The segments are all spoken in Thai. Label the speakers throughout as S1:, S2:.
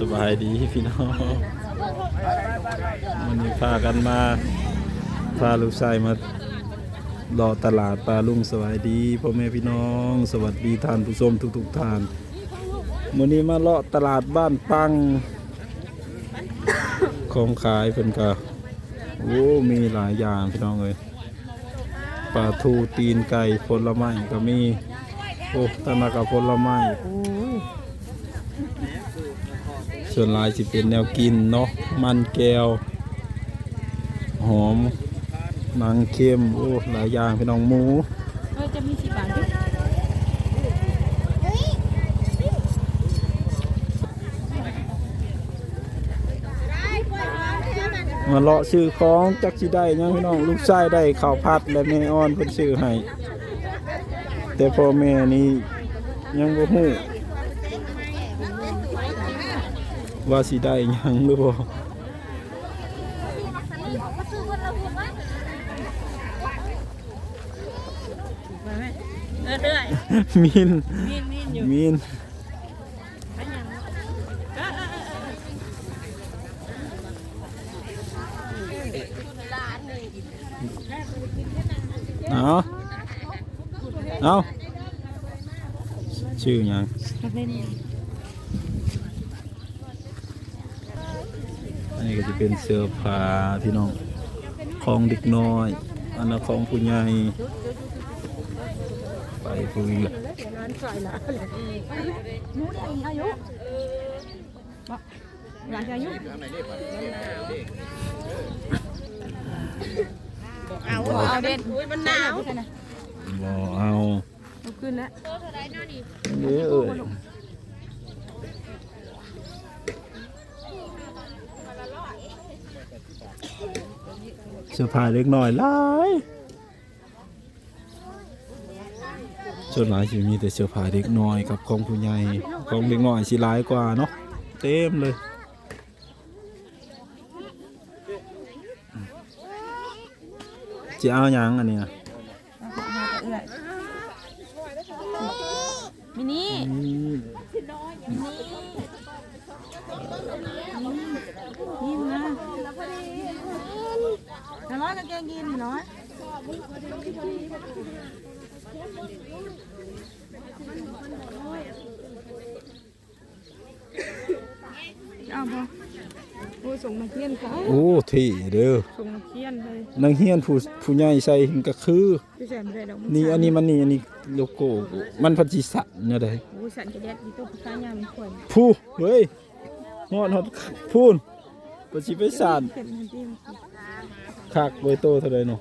S1: สบายดีพี่น้องวันนี้พากันมาพาลูกชายมาหล่อตลาดปลาลุงสวัสดีพ่อแม่พี่น้อง สวัสดีท่านผู้ชมทุกๆท่านวันนี้มาเลาะตลาดบ้านปังของขายเป็นกะโอ้มีหลายอย่างพี่น้องเลยปลาทูตีนไก่ผลไม้ก็มีโอ้ตนากับผลไม้โอ้ ส่วนหลายสิเป็นแนวกินเนาะมันแก้ว หอมหนังเค็มโอ้หลายอย่างพี่น้องหมู
S2: เออจะมีสิบบาทด้วย
S1: มาเลาะชื่อของจักสิได้หยังพี่น้องลูกชายได้ข้าวผัดและแม่อ่อนเพิ่นซื้อให้แต่พ่อแม่นี่ยังบ่ฮู้ ว่าสิได้ยังหรือบ่
S2: มเออเรื่อย
S1: มิน
S2: มีนมีนอยู่
S1: มิน
S2: เออเออเออ
S1: เอาเอาชื่อยัง
S2: นี่ก็
S1: จะเป็นเสื้อผ้าพี่น้องของเด็กน้อย อันนั้นของผู้ใหญ่ไปคุยละ
S2: ร้านใส่ละหนูได้อายุบอกร้านอายุเอาเอาเด่นมันหนาว
S1: บ่เอา
S2: ขึ้นแล้ว
S1: เด้อเอ้ย เสื้อผ้าเล็กน้อยหลายส่วนหลายสิมีแต่เสื้อผ้าเด็กน้อยกับของผู้ใหญ่ของเด็กน้อยสิหลายกว่าเนาะเต็มเลยจะเอาหยังอันเนี้ย
S2: มินี่
S1: อืม
S2: นี่ นะน้อยกางเกงยีนน้อยเอาพอโอ้ยส่งมาเทียนเขา
S1: โอ้ที่เด้อ
S2: ส่งมาเทียนเลย
S1: นางเฮียนผู้ผู้ใหญ่ใส่ก็คือ
S2: พี่แซมไม่ได้ดอ
S1: นี่อันนี้มันนี่อันนี้โลโก้มันพันธิสันเนี่ยได้
S2: โอ้สันกระเด็ดมีตัวผู้ชายยามคน
S1: ผู้เฮ้ย ฮอดฮอดพูนปสิไปสาน
S2: เข็มทันที
S1: คักไว้โตเท่าใดเนาะ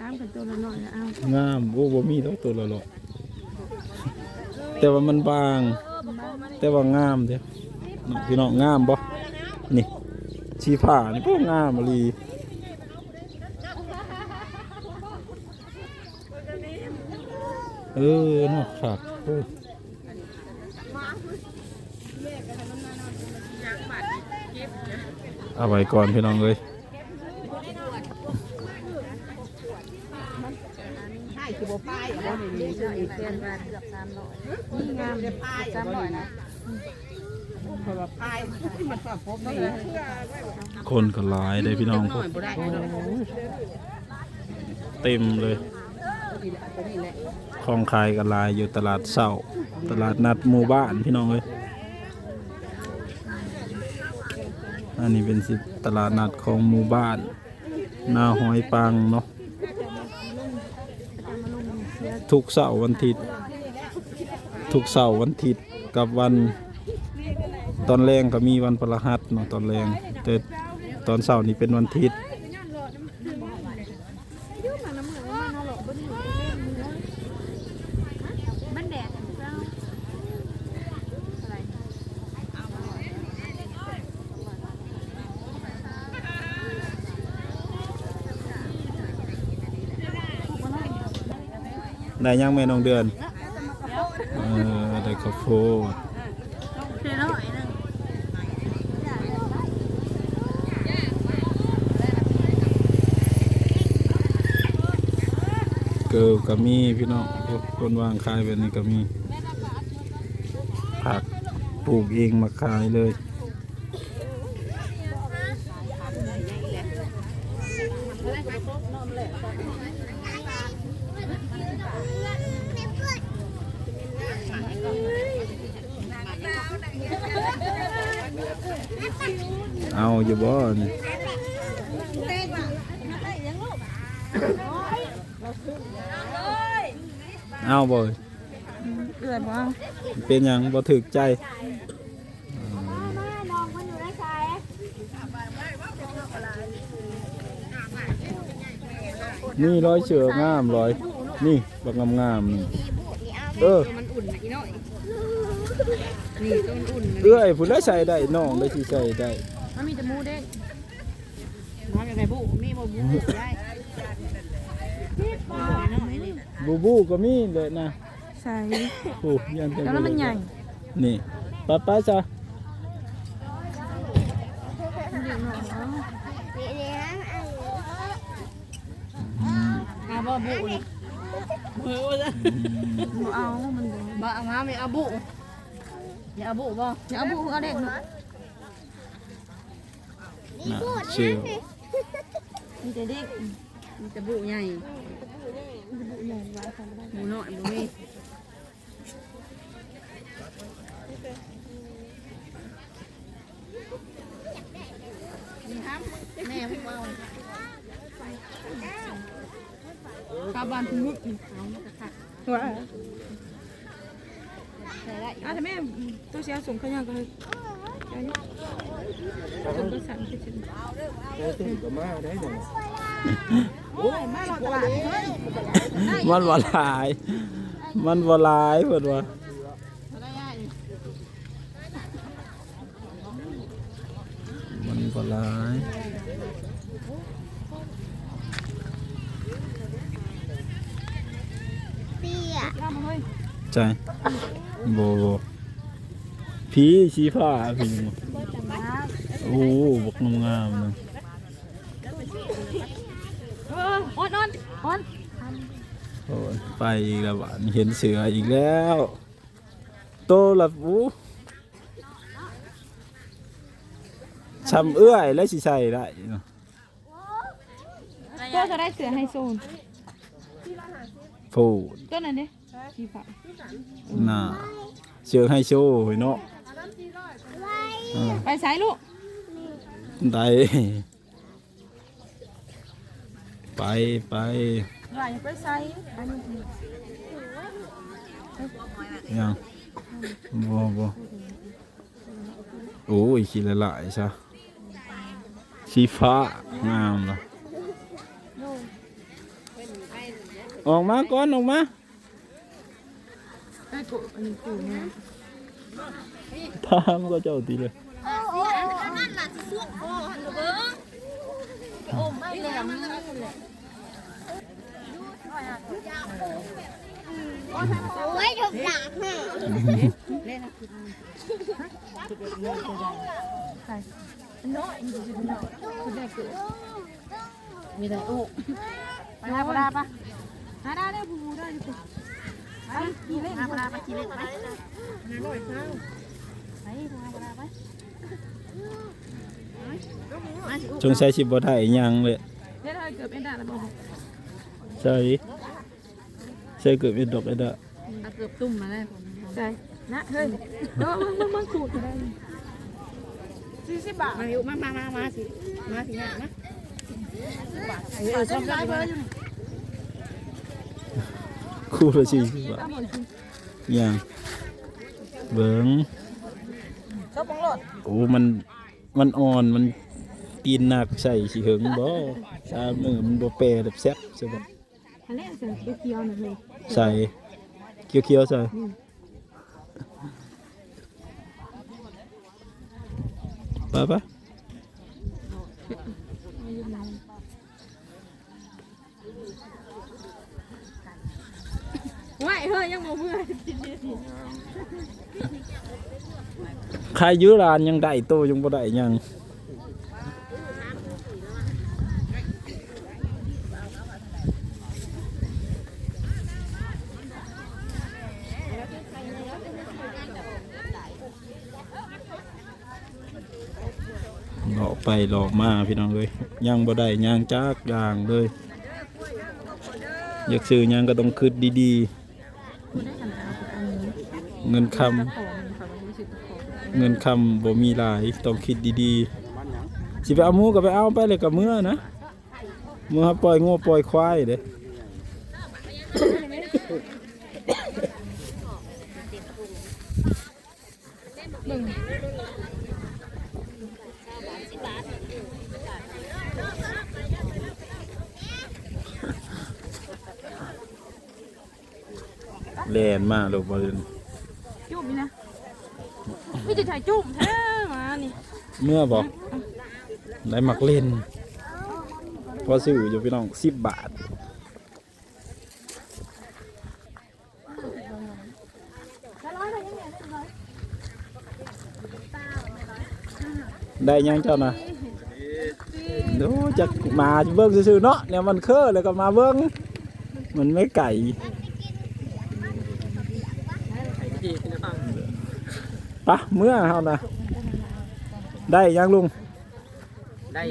S2: ตามกันตัวละหน่อยนะเอา
S1: งามโอ้บ่มีดอกตัวละหรอกแต่ว่ามันบาง แต่ว่างามเด้อน้องพี่น้องงามบ่นี่ชีผ้านี่พวกงามอีหลีเออเนาะคักโอ้ย เอาไว้ก่อนพี่น้องเลย
S2: นี่งามสามร้อยนะ
S1: คนก็หลายเลยพี่น้องพวกเต็มเลย ของขายกันหลายอยู่ตลาดเศร้าตลาดนัดหมู่บ้านพี่น้องเลย อันนี้เป็นสิตลาดนัดของหมู่บ้าน นาหอยปังเนาะทุกเสาร์วันอาทิตย์ทุกเสาร์วันอาทิตย์กับวันตอนแรงก็มีวันพฤหัสเนาะตอนแรงแต่ตอนเสาร์นี่เป็นวันอาทิตย์
S2: มันแดดเจ้า
S1: ได้ยังแม่น้องเดือนเออได้ข้าวโพด
S2: เกิ
S1: บก็มีพี่น้องคนวางขายแบบนี้ก็มีผักปลูกเองมาขายเลย
S2: เอา
S1: อยู่บ่นี่เอาบ่
S2: เอือดบ่
S1: เป็นหยังบ่ถึกใจนี่ร้อยเชืองามร้อย นี่บักงามๆนี่เออ
S3: มันอุ่นอีน้อยนี่ต้นอุ่น
S1: เอื้อยผู้ได้ใส่ได้น้องได้สิใส่ได้
S3: มันมีแต่หมูเด้งน้อยแบบไหนบุมีบ่บุได้
S1: บูบูก็มีเลยนะ
S2: ใส่
S1: โอ้ยันเต็
S2: แล้วมันใหญ่
S1: นี่ป้าป้าจ้ะ
S3: อาบ่บุเลยมือว่า
S2: บ่เอามันเด้
S3: บ่เอามาไม่เอาบุอย่าเอาบุบ่
S2: อย่าเอาบุเอาเด็กหนู
S1: น่ะชื่อ
S2: มีแต่เด็ก
S3: มีแต่บุใหญ่หมูน้อยบ่มีแม่พวกเราข้าบ้านทุ่งมุกเอามากระ
S2: ว่า
S3: ใส่ได้
S2: อะแต่แม่ตัวเสียส่งขยังก็เลย อันนี้จนตัวสั่นไปถึงโอ้ยมาหลอกตลาดเฮ้ย
S1: มันบ่หลาย มันบ่หลายเพิ่นว่า
S3: ได้ย่าอยู่
S1: มันบ่หลาย
S2: เอามาเฮ้ย
S1: ใช่บ่บ่ผีสีฟ้าพี่ โอ้บักงามๆนึง
S2: เออออนออนออน
S1: โอ้ยไปอีกแล้วบาดนี้เห็นเสืออีกแล้ว โตละอู้ช้ำเอื้อยแล้วสิใส่ได้เนาะ
S2: ตัวจะได้เสือไฮโซน
S1: พูด
S2: ตัวนั้นเนี่ยสีฟ้า
S1: น่ะเชือกให้โชว์เนาะเออ
S2: ไปสายลูก
S1: ได้ ไปไป
S2: ไหลไปสายอันนี้
S1: ยังบ่บ่โอ้ยขี้ละลายซะสีฟ้างามละออกมาก่อนออกมาตามก็เจ้าตีเลย
S4: โอ้ยถูกหลักฮะ
S2: น้อยจริงๆน้อยคุณได้เกิด
S3: มีแต่อุ
S2: ไปหาปลาปะหาได้ได้บูบูได้ดิไปขี่
S1: ยังเลย
S2: เล่นอะไรเกือบเอ็นได้แล้วบอก
S1: ใช่ใช่เกือบเอ็ดดอกเอ็ดอะ
S3: เอาเกือบตุ่มมาแล้วผม
S2: ใช่นะเฮ้ยเดี๋ยวมึงมึงมึงสูตรได้สี่สิบบาท
S3: มาอยู่มามามามาสิมาสิเนี่ยนะเออชอบได้เบอร์อยู่
S1: คู่ละสี่สิบบาท
S2: เอาหมดสิ
S1: ยังเบิ้ง
S2: เขาบังหลอด
S1: โอ้มันมันอ่อนมัน ตีนหนักใส่สิเหิงบ่สามมือมันบ่แปรแบบแซ่บใช่บ่
S2: อันนี้เสือเขียวๆหน่อยเลย
S1: ใส่เคี้ยวๆใส่ไปปะ
S2: ไหวเฮ้ยยังโมเมื่อ
S1: ใครยื้อร้านยังได้โตยังบ่ได้หยัง อกไปหลอกมาพี่น้องเลยยังบ่ได้ยังจักย่างเลย อยากซื้อหยังก็ต้องคิดดีๆ เงินคำเงินคำบ่มีหลายต้องคิดดีๆสิไปเอาหมูก็ไปเอาไปเลยกับเมื่อนะเมื่อปล่อยงูปล่อยควายเด้ แล่นมาลูกบ่เล่น
S2: จุ่มนี่นะไม่จะถ่ายจุ่มแท้มานี่
S1: เมื่อบอกได้มักเล่นพอซื้ออยู่พี่น้องสิบบาทได้ยังเจ้านะดูจะมาเบิ้งซื่อๆเนาะเนี่ยมันเคอแล้วก็มาเบิ้งมันไม่ไก่ ปะเมื่อเฮานะได้ยังลุง
S4: ได้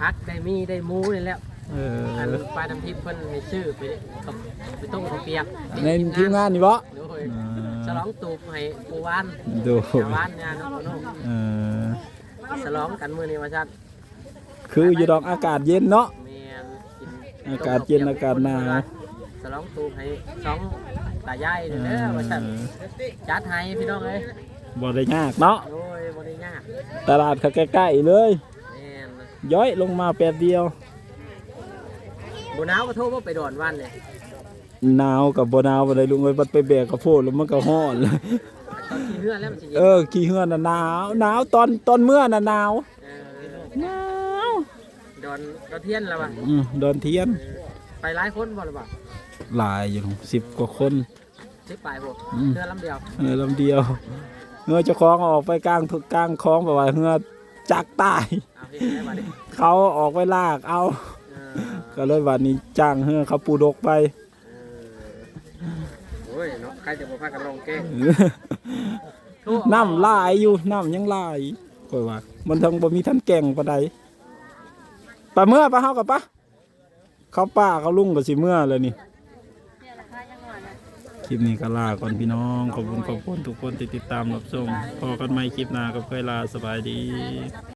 S4: พักได้มีได้หมูนี่แหล้ว
S1: เอ
S4: อัน
S1: อ
S4: ปลาดำทิพย์เพิ่นให้ซื้อไปกับไปต้มข้าวเปียก
S1: ในทีมงานนี่บ่
S4: โดยฉลองตูบให้ปูวาน
S1: ดู
S4: ชาวบ้านงานน้องโน้อง
S1: เออ
S4: ฉลองกันมื้อนี้ว่าซั่น
S1: คืออยู่ดอกอากาศเย็นเนาะ
S4: แม่นกิน
S1: อากาศเย็นอากาศหนาว
S4: ฉลองตูบให้สอง ตายายเด้อเด้อว่าซั่นจัดให้พี่น้องเอ้ย
S1: บ่ได้ยากเนาะ
S4: โดยบ่ได้ยาก
S1: ตลาดเขาใกล้ๆเลย
S4: แม่น
S1: ย้อยลงมาแป๊บเดียว
S4: บ่หนาวก็โทรบ่ไปดอนวันเลย
S1: หนาวกับบ่หนาวบ่ได้ลุงเอ้ยบัดไปแบกกระโพดแล้วมันก็ฮ้อนเลย
S4: ตอนกินเฮือนแล้วมันสิเย็น
S1: เออขี้เหือนน่ะหนาวหนาวตอนตอนเมื่อน่ะหนาว
S4: เออ
S1: หนาว
S4: ดอนดอนเทียนแล้วว่ะ
S1: อืมดอนเทียน
S4: ไปหลายคนบ่ล่ะบ่
S1: หลายอยู่สิบกว่าคน
S4: สิไปบ่
S1: อืม
S4: เรือลำเดียว
S1: เออลำเดียวเงือเจ้าของเอาออกไปกลางทุกกลางคลองแบบว่าเงือจักตาย
S4: เอาเฮ็ดได้บัดนี้
S1: เขาออกไปลากเอา
S4: เออ
S1: ก็เลยวันนี้จ้างเฮือเขาปูดกไป
S4: โอ้ยเนาะใครจะมาพากันลองแกล้ง
S1: น้ำลายอยู่น้ำยังลายค่อยว่า มันทั้งบ่มีท่านแก่งปานใดปลาเมื่อปลาเฮากับปะเขาป้าเขาลุงกับสิเมื่อเลยนี่ คลิปนี้ก็ลาก่อนพี่น้อง ขอบคุณขอบคุณทุกคนที่ติดตามรับชมพอกันใหม่คลิปหน้ากับเคยลาสบายดี